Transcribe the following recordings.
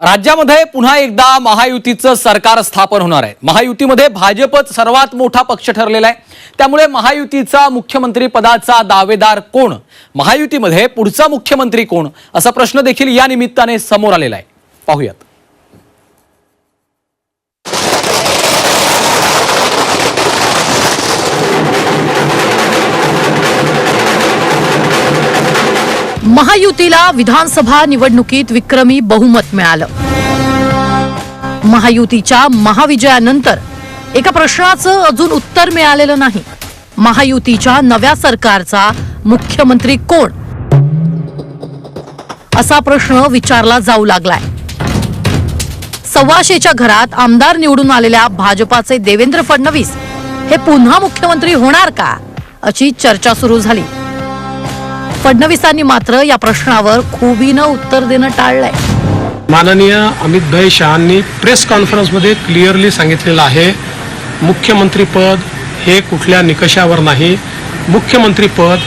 राज्यामध्ये पुन्हा एकदा महायुतीचं सरकार स्थापन होणार आहे. महायुतीमध्ये भाजपच सर्वात मोठा पक्ष ठरलेला आहे. त्यामुळे महायुतीचा मुख्यमंत्री पदाचा दावेदार कोण? महायुतीमध्ये पुढचा मुख्यमंत्री कोण? असा प्रश्न देखील या निमित्ताने समोर आलेला आहे. पाहूयात. महायुतीला विधानसभा निवडणुकीत विक्रमी बहुमत मिळालं. महायुतीच्या महाविजयानंतर एका प्रश्नाचं अजून उत्तर मिळालेलं नाही. महायुतीच्या नव्या सरकारचा मुख्यमंत्री कोण? असा प्रश्न विचारला जाऊ लागलाय. सव्वाशेच्या घरात आमदार निवडून आलेल्या भाजपाचे देवेंद्र फडणवीस हे पुन्हा मुख्यमंत्री होणार का? अशी चर्चा सुरू झाली. फडणवीसांनी मात्र या प्रश्नावर खुबीनं उत्तर देणं टाळलंय. माननीय अमित भाई शहांनी प्रेस कॉन्फरन्समध्ये क्लिअरली सांगितलेलं आहे मुख्यमंत्रीपद हे कुठल्या निकषावर नाही. मुख्यमंत्रीपद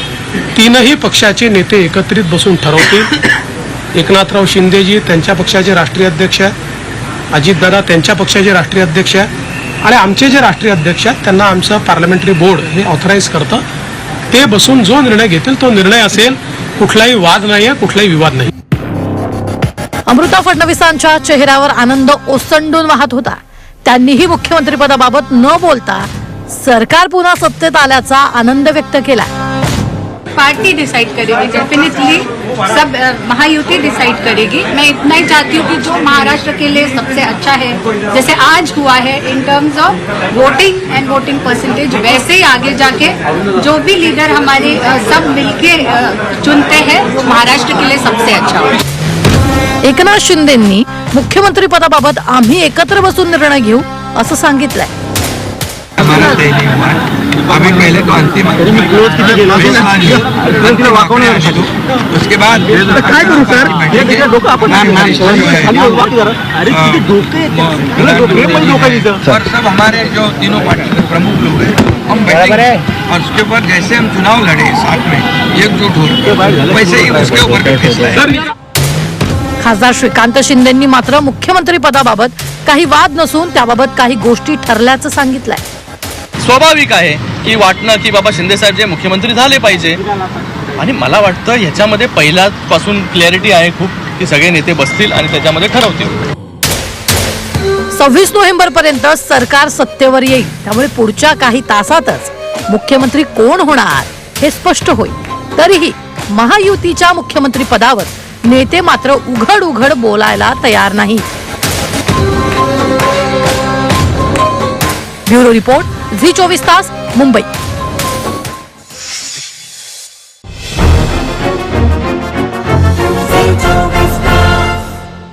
तीनही पक्षाचे नेते एकत्रित बसून ठरवतील. एकनाथराव शिंदेजी त्यांच्या पक्षाचे राष्ट्रीय अध्यक्ष अजितदादा त्यांच्या पक्षाचे राष्ट्रीय अध्यक्ष आहे आणि आमचे जे राष्ट्रीय अध्यक्ष आहेत त्यांना आमचं पार्लमेंटरी बोर्ड हे ऑथराईज करतं. ते बसून जो निर्णय घेतील तो निर्णय असेल कुठलाही वाद नाही आहे कुठलाही विवाद नाही. अमृता फडणवीसांच्या चेहऱ्यावर आनंद ओसंडून वाहत होता. त्यांनीही मुख्यमंत्रीपदाबाबत न बोलता सरकार पुन्हा सत्तेत आल्याचा आनंद व्यक्त केला पार्टी डिसाइड करेगी डेफिनेटली सब महायुति डिसाइड करेगी। मैं इतना ही चाहती हूँ कि जो महाराष्ट्र के लिए सबसे अच्छा है जैसे आज हुआ है in terms of voting and voting percentage वैसे ही आगे जाके जो भी लीडर हमारे सब मिलके चुनते हैं वो महाराष्ट्र के लिए सबसे अच्छा हो एकनाथ शिंदेंनी मुख्यमंत्रीपदाबाबत आम्ही एकत्र बसून निर्णय घेऊ असं सांगितलंय. अभी पहले तो अंतिम। उसके बाद नाम नाम जो है। और सब हमारे जो तीनों पार्टी के प्रमुख लोग हैं हम बैठेंगे। और उसके ऊपर जैसे हम चुनाव लड़े साथ में एकजुट हो वैसे ही उसके ऊपर फैसला है। खासदार श्रीकांत शिंदेंनी मात्र मुख्यमंत्री पदाबाबत काही वाद नसून त्याबाबत काही गोष्टी ठरल्याचं सांगितलंय. स्वाभाविक आहे की वाटणं की बाबा शिंदेसाहेब जे मुख्यमंत्री झाले पाहिजे. आणि मला वाटतं ह्याच्यामध्ये पहिल्यापासून क्लॅरिटी आहे खूप की सगळे नेते बसतील आणि त्याच्यामध्ये ठरवतील. सव्वीस नोव्हेंबर पर्यंत सरकार सत्तेवर येईल. त्यामुळे पुढच्या काही तासातच मुख्यमंत्री कोण होणार हे स्पष्ट होईल. तरीही महायुतीच्या मुख्यमंत्री पदावर नेते मात्र उघड उघड बोलायला तयार नाही ब्युरो रिपोर्ट झी चोवीस तास मुंबई.